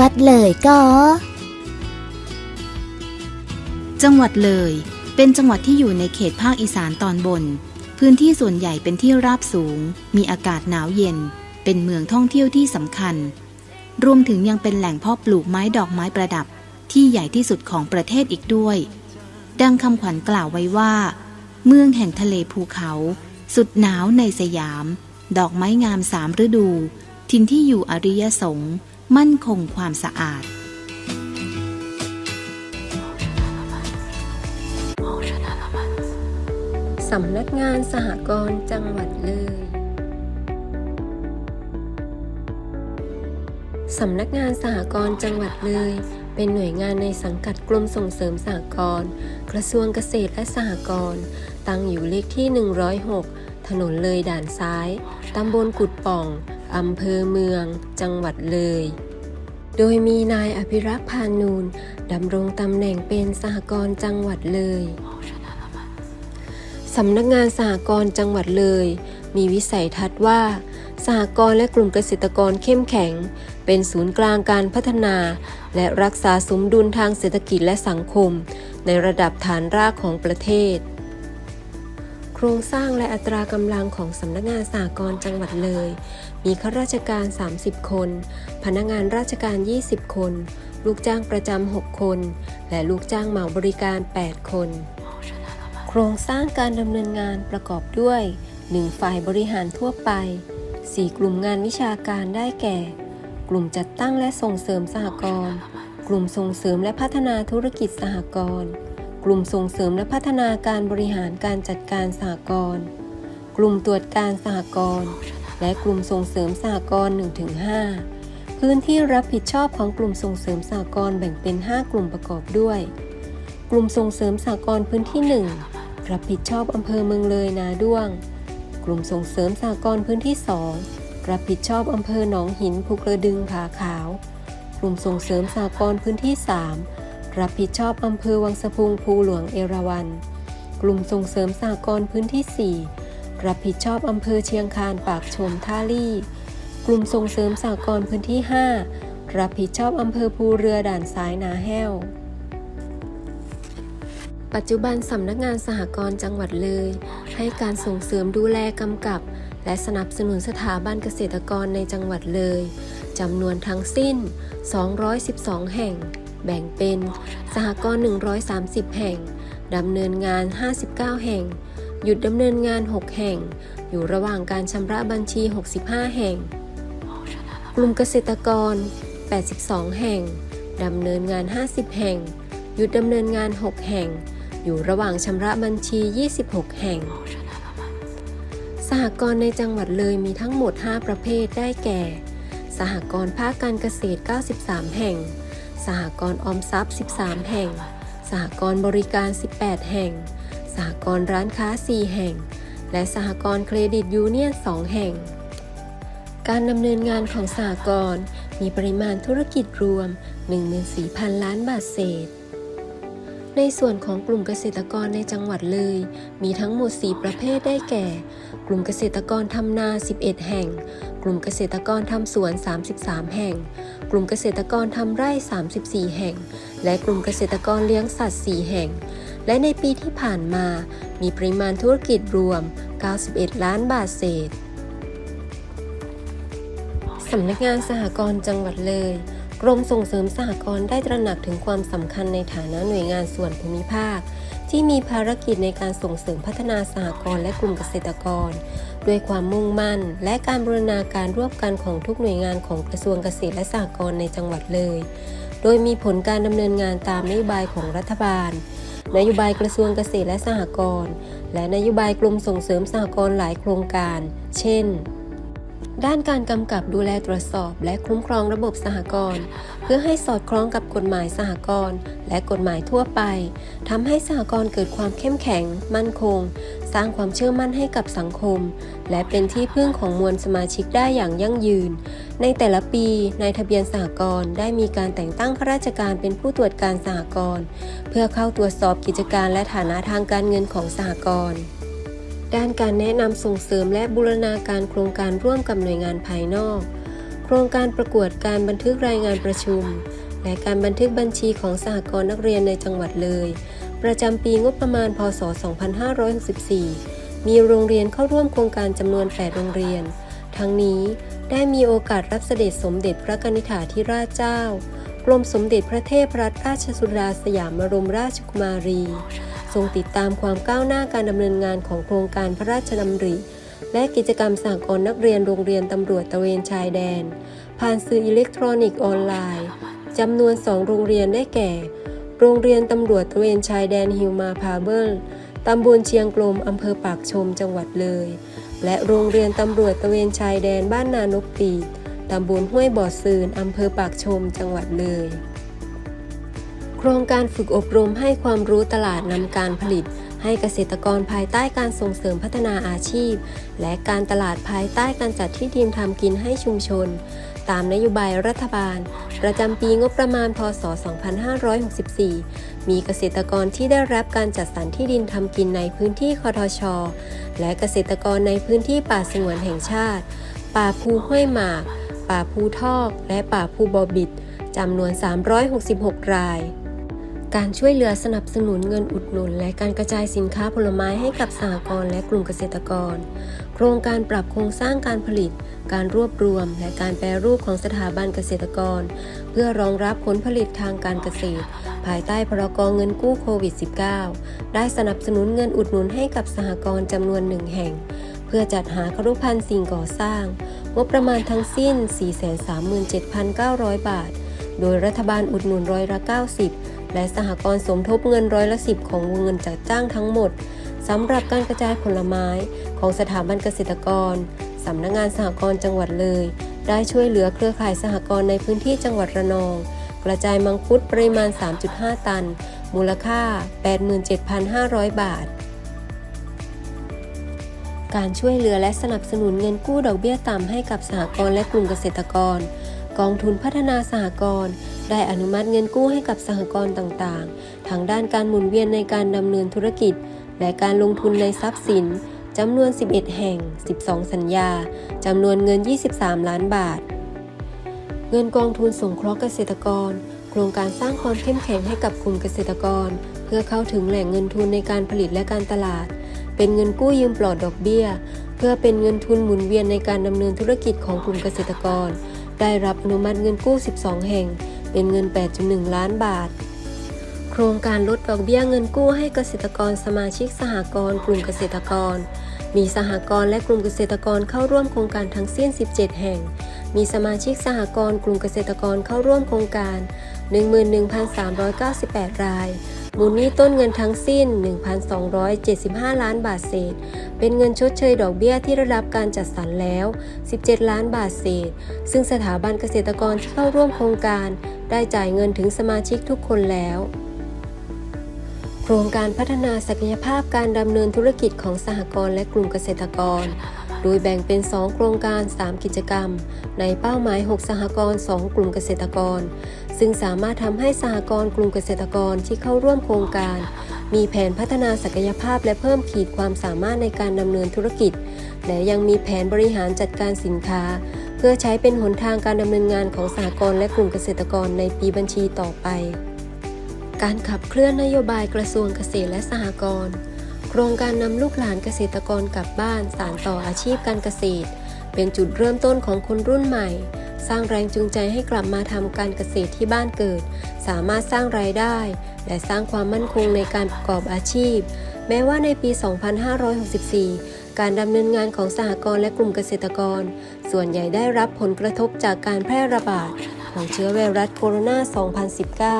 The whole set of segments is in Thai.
วัดเลยก็ จังหวัดเลย เป็นจังหวัดที่อยู่ในเขตภาคอีสานตอนบน พื้นที่ส่วนใหญ่เป็นที่ราบสูง มีอากาศหนาวเย็น เป็นเมืองท่องเที่ยวที่สำคัญ รวมถึงยังเป็นแหล่งเพาะปลูกไม้ดอกไม้ประดับ ที่ใหญ่ที่สุดของประเทศอีกด้วย ดังคำขวัญกล่าวไว้ว่า เมืองแห่งทะเลภูเขา สุดหนาวในสยาม ดอกไม้งามสามฤดู ทินที่อยู่อริยสงฆ์ มั่นคงความสะอาด สำนักงานสหกรณ์จังหวัดเลย สำนักงานสหกรณ์จังหวัดเลย เป็นหน่วยงานในสังกัดกรมส่งเสริมสหกรณ์กระทรวงเกษตรและสหกรณ์ตั้งอยู่เลขที่ 106 ถนนเลยด่านซ้าย ตำบลกุดป่อง อำเภอเมือง จังหวัดเลย โดยมีนายอภิรักษ์พานูนดำรงตำแหน่งเป็นสหกรณ์จังหวัดเลยสำนักงานสหกรณ์จังหวัดเลย มีวิสัยทัศน์ว่า สหกรณ์และกลุ่มเกษตรกรเข้มแข็ง เป็นศูนย์กลางการพัฒนา และรักษาสมดุลทางเศรษฐกิจและสังคม ในระดับฐานรากของประเทศ โครงสร้างและอัตรากำลังของสำนักงานสหกรณ์จังหวัดเลย มีข้าราชการ 30 คน พนักงานราชการ 20 คน ลูกจ้างประจำ 6 คน และลูกจ้างเหมาบริการ 8 คน โครงสร้างการดำเนินงานประกอบด้วย 1. ฝ่ายบริหารทั่วไป 4. กลุ่มงานวิชาการได้แก่ กลุ่มจัดตั้งและส่งเสริมสหกรณ์ กลุ่มส่งเสริมและพัฒนาธุรกิจสหกรณ์ กลุ่มส่งเสริมและพัฒนาการบริหารการจัดการสหกรณ์กลุ่มตรวจการสหกรณ์และกลุ่มส่งเสริมสหกรณ์1-5 พื้นที่รับผิดชอบของกลุ่มส่งเสริมสหกรณ์แบ่งเป็น 5 กลุ่มประกอบด้วย กลุ่มส่งเสริมสหกรณ์พื้นที่ 1 รับผิดชอบอำเภอเมืองเลยนาด้วง กลุ่มส่งเสริมสหกรณ์พื้นที่ 2 รับผิดชอบอำเภอหนองหินภูกระดึงผาขาว กลุ่มส่งเสริมสหกรณ์พื้นที่ 3 รับผิดชอบอำเภอวังสะพุงภูหลวงเอราวัณ กลุ่มส่งเสริมสหกรณ์พื้นที่ 4 รับผิดชอบอำเภอเชียงคานปากชมท่าลี่ กลุ่มส่งเสริมสหกรณ์พื้นที่ 5 รับผิดชอบอำเภอภูเรือด่านซ้ายนาแห้ว ปัจจุบันสำนักงานสหกรณ์จังหวัดเลย ให้การส่งเสริมดูแลกำกับ และสนับสนุนสถาบันเกษตรกรในจังหวัดเลยจำนวนทั้งสิ้น 212 แห่ง แบ่งเป็นสหกรณ์130 แห่ง ดำเนินงาน 59 แห่ง หยุดดำเนินงาน 6 แห่ง อยู่ระหว่างการชำระบัญชี 65 แห่ง กลุ่มเกษตรกร 82 แห่ง ดำเนินงาน 50 แห่ง หยุดดำเนินงาน 6 แห่ง อยู่ระหว่างชำระบัญชี 26 แห่ง สหกรณ์ในจังหวัดเลยมีทั้งหมด 5 ประเภทได้แก่ สหกรณ์ภาคการเกษตร 93 แห่ง สหกรณ์ออมทรัพย์ 13 แห่ง สหกรณ์บริการ 18 แห่ง สหกรณ์ร้านค้า 4 แห่ง และสหกรณ์เครดิตยูเนียน 2 แห่ง การดำเนินงานของสหกรณ์มีปริมาณธุรกิจรวม 14,000 ล้านบาทเศษ ในส่วนของกลุ่มเกษตรกรในจังหวัดเลย มีทั้งหมด 4 ประเภทได้แก่ กลุ่มเกษตรกรทำนา 11 แห่ง กลุ่มเกษตรกรทำสวน 33 แห่ง กลุ่มเกษตรกรทำไร่ 34 แห่ง และกลุ่มเกษตรกรเลี้ยงสัตว์ 4 แห่ง และในปีที่ผ่านมา มีปริมาณธุรกิจรวม 91 ล้านบาทเศษสำนักงานสหกรณ์จังหวัดเลย รมส่งเสริมสหกรณ์ได้ตระหนักถึงความสำคัญในฐานะหน่วยงานส่วนภูมิภาค ที่มีภารกิจในการส่งเสริมพัฒนาสหกรณ์และกลุ่มเกษตรกร ด้วยความมุ่งมั่น และการบูรณาการร่วมกันของทุกหน่วยงานของกระทรวงเกษตรและสหกรณ์ในจังหวัดเลย โดยมีผลการดำเนินงานตามนโยบายของรัฐบาล นโยบายกระทรวงเกษตรและสหกรณ์และนโยบายกรมส่งเสริมสหกรณ์หลายโครงการ เช่น ด้านการกำกับดูแลตรวจสอบ และคุ้มครองระบบสหกรณ์เพื่อให้สอดคล้องกับกฎหมายสหกรณ์และกฎหมายทั่วไปทำให้สหกรณ์เกิดความเข้มแข็ง มั่นคง สร้างความเชื่อมั่นให้กับสังคม และเป็นที่พึ่งของมวลสมาชิกได้อย่างยั่งยืน ในแต่ละปีนายทะเบียนสหกรณ์ได้มีการแต่งตั้งข้าราชการเป็นผู้ตรวจการสหกรณ์เพื่อเข้าตรวจสอบกิจการและฐานะทางการเงินของสหกรณ์ ด้านการแนะนำส่งเสริมและบูรณาการโครงการร่วมกับหน่วยงานภายนอก โครงการประกวดการบันทึกรายงานประชุม และการบันทึกบัญชีของสหกรณ์นักเรียนในจังหวัดเลย ประจำปีงบประมาณพศ 2564 มีโรงเรียนเข้าร่วมโครงการจำนวน 8 โรงเรียน ทั้งนี้ได้มีโอกาสรับเสด็จสมเด็จพระกนิษฐาธิราชเจ้า กรมสมเด็จพระเทพรัตนราชสุดาสยามบรมราชกุมารี ทรงติดตามความก้าวหน้าการดำเนินงานของโครงการพระราชดำริ และกิจกรรมสหกรณ์นักเรียนโรงเรียนตำรวจตะเวนชายแดน ผ่านสื่ออิเล็กทรอนิกส์ออนไลน์จำนวน 2 โรงเรียนได้แก่ โรงเรียนตำรวจตะเวนชายแดนฮิวมาพาเบิลตำบลเชียงกลมอำเภอปากชมจังหวัดเลย และโรงเรียนตำรวจตะเวนชายแดนบ้านนานกปีตำบลห้วยบ่อซืนอำเภอปากชมจังหวัดเลย ครงการฝึกอบรมให้ความรู้ตลาดนำการผลิต ให้เกษตรกรภายใต้การส่งเสริมพัฒนาอาชีพ และการตลาดภายใต้การจัดที่ดินทำกินให้ชุมชน ตามนโยบายรัฐบาล ประจำปีงบประมาณพศ 2564 มีเกษตรกรที่ได้รับการจัดสรรที่ดินทำกินในพื้นที่คอทช และเกษตรกรในพื้นที่ป่าสงวนแห่งชาติ ป่าภูห้วยหมาก ป่าภูทอก และป่าภูบอบิดจำนวน 366 ราย การช่วยเหลือสนับสนุนเงินอุดหนุน และการกระจายสินค้าผลไม้ให้กับสหกรณ์และกลุ่มเกษตรกร โครงการปรับโครงสร้างการผลิต การรวบรวม และการแปรรูปของสถาบันเกษตรกร เพื่อรองรับผลผลิตทางการเกษตร ภายใต้พรกเงินกู้โควิด -19 ได้สนับสนุนเงินอุดหนุนให้กับสหกรณ์จำนวนหนึ่งแห่ง เพื่อจัดหาครุพันธ์สิ่งก่อสร้าง งบประมาณทั้งสิ้น 437,900 บาท โดยรัฐบาลอุดหนุนร้อยละ90 และสหกรณ์สมทบเงินร้อยละ10ของวงเงินจัดจ้างทั้งหมดสำหรับการกระจายผลไม้ของสถาบันเกษตรกรสำนักงานสหกรณ์จังหวัดเลย ได้ช่วยเหลือเครือข่ายสหกรณ์ในพื้นที่จังหวัดระนอง กระจายมังคุดปริมาณ 3.5 ตัน มูลค่า 87,500 บาท การช่วยเหลือและสนับสนุนเงินกู้ดอกเบี้ยต่ำให้กับสหกรณ์และกลุ่มเกษตรกร กองทุนพัฒนาสหกรณ์ ได้อนุมัติเงินกู้ให้กับสหกรณ์ต่างๆทั้งด้านการหมุนเวียนในการดำเนินธุรกิจ และการลงทุนในทรัพย์สินจำนวน 11 แห่ง 12 สัญญา จำนวนเงิน 23 ล้านบาท เงินกองทุนสงเคราะห์เกษตรกร โครงการสร้างความเข้มแข็งให้กับกลุ่มเกษตรกร เพื่อเข้าถึงแหล่งเงินทุนในการผลิตและการตลาด เป็นเงินกู้ยืมปลอดดอกเบี้ย เพื่อเป็นเงินทุนหมุนเวียนในการดำเนินธุรกิจของกลุ่มเกษตรกร ได้รับอนุมัติเงินกู้ 12 แห่ง เป็นเงิน 8.1 ล้านบาท โครงการลดดอกเบี้ยเงินกู้ให้เกษตรกรสมาชิกสหกรณ์กลุ่มเกษตรกร มีสหกรณ์และกลุ่มเกษตรกรเข้าร่วมโครงการทั้งสิ้น 17 แห่ง มีสมาชิกสหกรณ์กลุ่มเกษตรกรเข้าร่วมโครงการ 11,398 ราย มูลหนี้ต้นเงินทั้งสิ้น 1,275 ล้านบาทเศษ เป็นเงินชดเชยดอกเบี้ยที่ได้รับการจัดสรรแล้ว 17 ล้านบาทเศษ ซึ่งสถาบันเกษตรกรที่เข้าร่วมโครงการ ได้จ่ายเงินถึงสมาชิกทุกคนแล้ว โครงการพัฒนาศักยภาพการดำเนินธุรกิจของสหกรณ์และกลุ่มเกษตรกร โดยแบ่งเป็น 2 โครงการ 3 กิจกรรม ในเป้าหมาย 6 สหกรณ์ 2 กลุ่มเกษตรกร ซึ่งสามารถทำให้สหกรณ์กลุ่มเกษตรกรที่เข้าร่วมโครงการ มีแผนพัฒนาศักยภาพและเพิ่มขีดความสามารถในการดำเนินธุรกิจ และยังมีแผนบริหารจัดการสินค้า เพื่อใช้เป็นหนทางการดำเนินงานของสหกรณ์และกลุ่มเกษตรกรในปีบัญชีต่อไป การขับเคลื่อนนโยบายกระทรวงเกษตรและสหกรณ์ ครงการนำลูกหลานเกษตรกรกลับบ้านสานต่ออาชีพการเกษตร เป็นจุดเริ่มต้นของคนรุ่นใหม่ สร้างแรงจูงใจให้กลับมาทำการเกษตรที่บ้านเกิด สามารถสร้างรายได้ และสร้างความมั่นคงในการประกอบอาชีพ แม้ว่าในปี 2564การดำเนินงานของสหกรณ์และกลุ่มเกษตรกร ส่วนใหญ่ได้รับผลกระทบจากการแพร่ระบาดของเชื้อไวรัสโคโรนา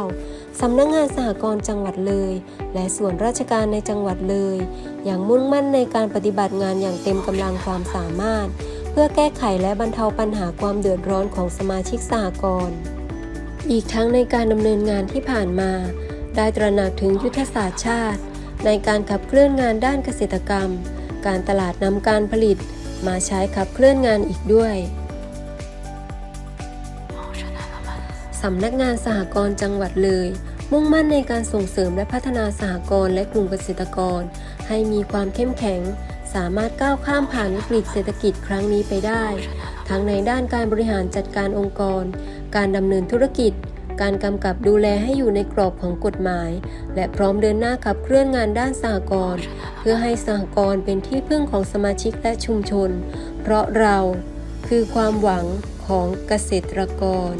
2019 สำนักงงานสหกรณ์จังหวัดเลย และส่วนราชการในจังหวัดเลย อย่างมุ่งมั่นในการปฏิบัติงานอย่างเต็มกำลังความสามารถ เพื่อแก้ไขและบรรเทาปัญหาความเดือดร้อนของสมาชิกสหกรณ์อีกทั้งในการดำเนินงานที่ผ่านมา ได้ตระหนักถึงยุทธศาสตร์ชาติ ในการขับเคลื่อนงานด้านเกษตรกรรม การตลาดนำการผลิต มาใช้ขับเคลื่อนงานอีกด้วย สำนักงานสหกรณ์จังหวัดเลย มุ่งมั่นในการส่งเสริมและพัฒนาสหกรณ์และกลุ่มเกษตรกร ให้มีความเข้มแข็ง สามารถก้าวข้ามผ่านวิกฤตเศรษฐกิจครั้งนี้ไปได้ ทั้งในด้านการบริหารจัดการองค์กร การดำเนินธุรกิจ การกำกับดูแลให้อยู่ในกรอบของกฎหมาย และพร้อมเดินหน้าขับเคลื่อนงานด้านสหกรณ์เพื่อให้สหกรณ์เป็นที่พึ่งของสมาชิกและชุมชน เพราะเราคือความหวังของเกษตรกร